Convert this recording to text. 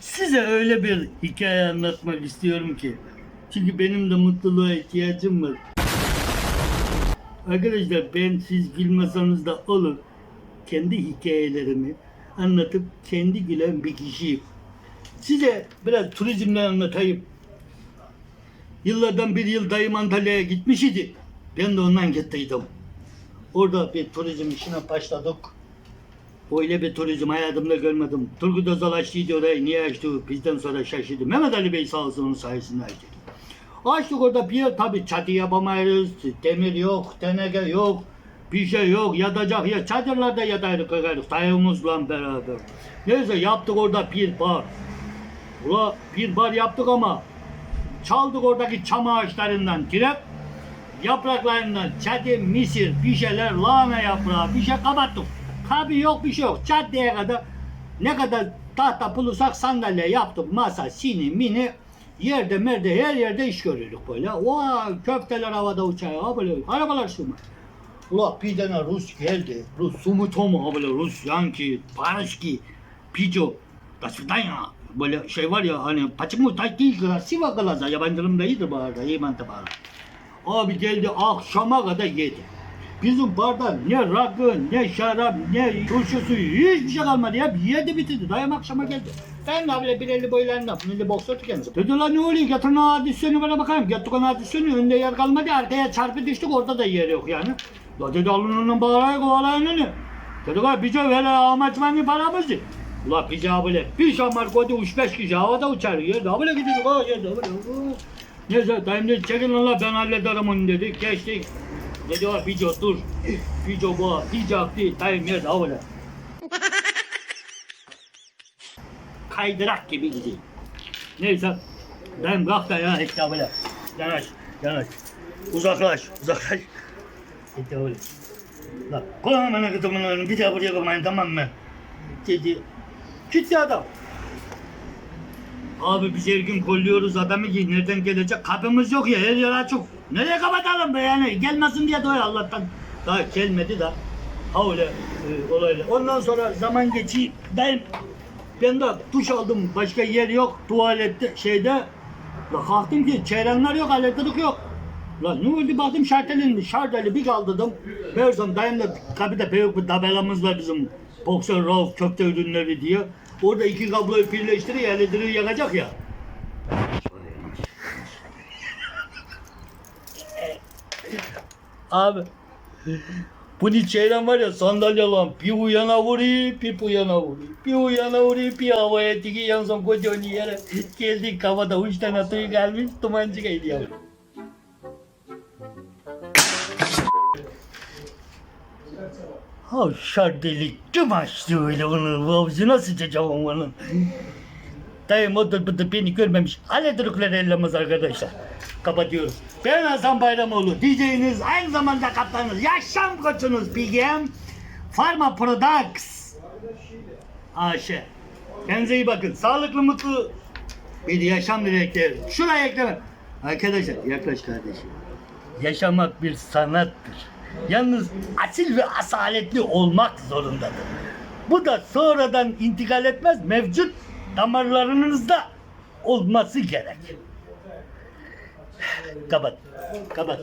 Size öyle bir hikaye anlatmak istiyorum ki. Çünkü benim de mutluluğa ihtiyacım var. Arkadaşlar ben siz gülmeseniz da olur. Kendi hikayelerimi anlatıp kendi gülen bir kişiyim. Size biraz turizmden anlatayım. Yıllardan bir yıl dayım Antalya'ya gitmiş idi. Ben de ondan gittiydim. Orada bir turizm işine başladık. Öyle bir turizm hayatımda görmedim. Turgut Özal açtıydı orayı. Niye açtı? Bizden sonra şaşırdı. Mehmet Ali Bey sağ olsun onun sayesinde açtı. Açtık orada bir tabii çatı yapamayız. Demir yok, teneke yok. Bir şey yok. Yatacak yer. Çadırlarda yataydık kalkardık. Dayımızla beraber. Neyse yaptık orada bir bar. Ula bir bar yaptık ama çaldık oradaki çam ağaçlarından direkt yapraklarından çatı, misir, bir şeyler, lahana yaprağı, bir şey kapattık. Tabi yok bir şey yok. Caddeye kadar ne kadar tahta pulusak sandalye yaptık. Masa, sini, mini yerde merde her yerde iş görüyorduk böyle. Vay köfteler havada. Ha böyle arabalar sürme. Ula bir tane Rus geldi. Rus Sumitomo ha böyle Rus Yankee, Paraski, Pico. Das ya. Böyle şey var ya hani paçımı takki krasiva kalaza yabancılığım da iyidir bu arada. iyi mantı bana. Abi geldi akşama kadar yedi. Bizim barda ne rakı, ne şarap, ne turşu suyu hiçbir şey kalmadı ya. Yedi bitirdi. Dayım akşama geldi. Ben de böyle bir elli boylarında milli boksör kendisi. Dedi lan ne oluyor? Getirin o adisyonu bana bakayım. Getirdik o adisyonu. Önde yer kalmadı. Arkaya çarpı düştük. Orada da yer yok yani. La dedi alın onun bağıraya kovalayın onu. Dedi la bize böyle amaçmanı paramızdı. La pica böyle bir şamar koydu uç beş kişi havada uçar. Yerde böyle gidiyor. Ha yerde böyle. Neyse dayım dedi çekin lan la ben hallederim onu dedi. Geçtik. Dedi o pico dur. Pico bu. Pico değil. Dayım yerde ha böyle. Kaydırak gibi gidiyor. Neyse. Dayım kalk da ya böyle. Yanaş. Yanaş. Uzaklaş. Uzaklaş. Öyle. Lan koyma bana kızımın önünü bir daha buraya koymayın tamam mı? Dedi. Gitti adam. Abi biz her gün kolluyoruz adamı ki nereden gelecek kapımız yok ya her yer açık. Nereye kapatalım be yani gelmesin diye doy Allah'tan. Daha gelmedi de. Ha öyle e, olayla. Ondan sonra zaman geçi ben ben de duş aldım başka yer yok tuvalette şeyde. La kalktım ki çeyrenler yok elektrik yok. Lan ne oldu baktım şartelin şarteli bir kaldırdım. Meğersem dayımla kapıda büyük bir tabelamız var bizim boksör Rauf köfte ürünleri diye. Orada iki kabloyu birleştiriyor elektriği yakacak ya. Abi bunun çeyren var ya sandalye lan bir uyana vuruyor bir bu yana vuruyor. Bir uyana vuruyor bir havaya dikiyor en son koca yere geldik kafada üç tane tüy gelmiş dumancı geliyor. Ha şardelik tüm açtı öyle onun ağzına sıçacağım onun. Dayım o da da beni görmemiş. Hallederikleri ellemez arkadaşlar. Kapatıyoruz. Ben Hasan Bayramoğlu. DJ'iniz aynı zamanda kaptanınız. Yaşam koçunuz BGM. Pharma Products. AŞ. Kendinize iyi bakın. Sağlıklı mutlu bir yaşam dilekleri. Şuraya ekleme. Arkadaşlar yaklaş kardeşim. Yaşamak bir sanattır. Yalnız asil ve asaletli olmak zorundadır. Bu da sonradan intikal etmez, mevcut damarlarınızda olması gerek. Kapat, kapat.